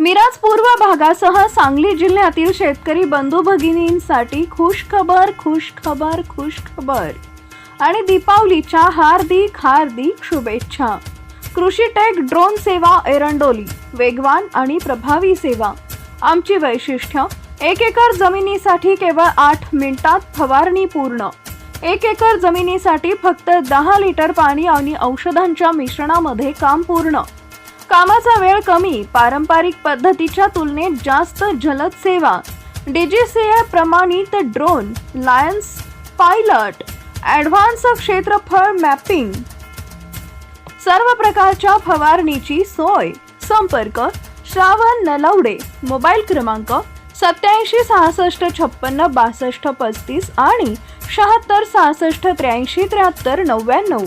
मिराज पूर्व भागासह सांगली जिल्ह्यातील शेतकरी बंधू भगिनींसाठी खुश खबर खुश खबर खुश खबर. आणि दीपावलीच्या हार्दिक हार्दिक शुभेच्छा. कृषी टेक ड्रोन सेवा एरंडोली वेगवान आणि प्रभावी सेवा. आमची वैशिष्ट्य एक एकर जमिनीसाठी केवळ आठ मिनिटात फवारणी पूर्ण. एक एकर जमिनीसाठी फक्त दहा लिटर पाणी आणि औषधांच्या मिश्रणामध्ये काम पूर्ण. कामाचा वेळ कमी पारंपरिक पद्धतीच्या तुलनेत जास्त जलद सेवा. डीजीसीए प्रमाणित ड्रोन लायन्स पायलट ॲडव्हान्स क्षेत्रफळ मॅपिंग सर्व प्रकारच्या फवारणीची सोय. संपर्क श्रावण नलवडे. मोबाईल क्रमांक सत्याऐंशी सहासष्ट छप्पन्न बासष्ट पस्तीस आणि शहात्तर सहासष्ट त्र्याऐंशी त्र्याहत्तर नव्याण्णव.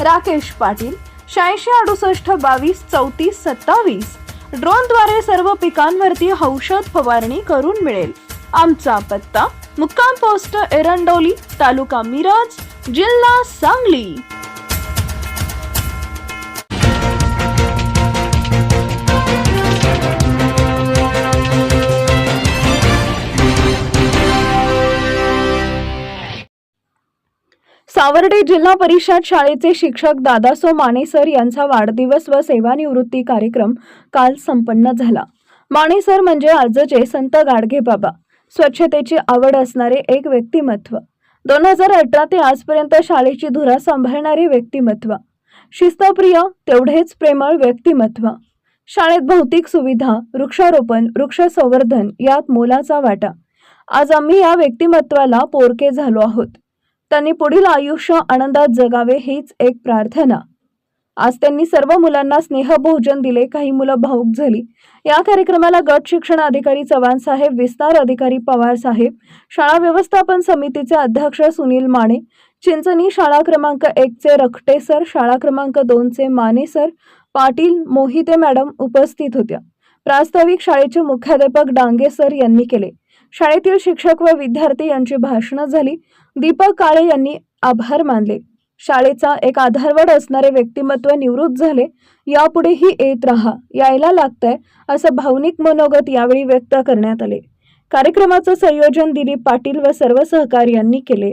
राकेश पाटील शहाऐंशी अडुसष्ट बावीस चौतीस सत्तावीस. ड्रोनद्वारे सर्व पिकांवरती औषध फवारणी करून मिळेल. आमचा पत्ता मुक्काम पोस्ट एरंडोली तालुका मिरज जिल्हा सांगली. सावर्डे जिल्हा परिषद शाळेचे शिक्षक दादासो माने सर यांचा वाढदिवस व सेवानिवृत्ती कार्यक्रम काल संपन्न झाला. माने सर म्हणजे आजचे संत गाडगे बाबा. स्वच्छतेची आवड असणारे एक व्यक्तिमत्व. दोन हजार अठरा ते आजपर्यंत शाळेची धुरा सांभाळणारे व्यक्तिमत्व. शिस्तप्रिय तेवढेच प्रेमळ व्यक्तिमत्व. शाळेत भौतिक सुविधा वृक्षारोपण वृक्ष संवर्धन यात मोलाचा वाटा. आज आम्ही या व्यक्तिमत्वाला पोरके झालो आहोत. त्यांनी पुढील आयुष्य आनंदात जगावे हीच एक प्रार्थना. आज त्यांनी सर्व मुलांना स्नेहभोजन दिले काही मुलं भाऊक झाली. या कार्यक्रमाला गट शिक्षण अधिकारी चव्हाण साहेब विस्तार अधिकारी पवार साहेब शाळा व्यवस्थापन समितीचे अध्यक्ष सुनील माने चिंचणी शाळा क्रमांक एक चे रखटे सर शाळा क्रमांक दोन चे माने सर पाटील मोहिते मॅडम उपस्थित होत्या. प्रास्ताविक शाळेचे मुख्याध्यापक डांगे सर यांनी केले. शाळेतील शिक्षक व विद्यार्थी यांची भाषणं झाली. दीपक काळे यांनी आभार मानले. शाळेचा एक आधारवड असणारे व्यक्तिमत्व निवृत्त झाले. यापुढेही येत राहा यायला लागतंय असं भावनिक मनोगत यावेळी व्यक्त करण्यात आले. कार्यक्रमाचं संयोजन दिलीप पाटील व सर्व सहकार्यांनी केले.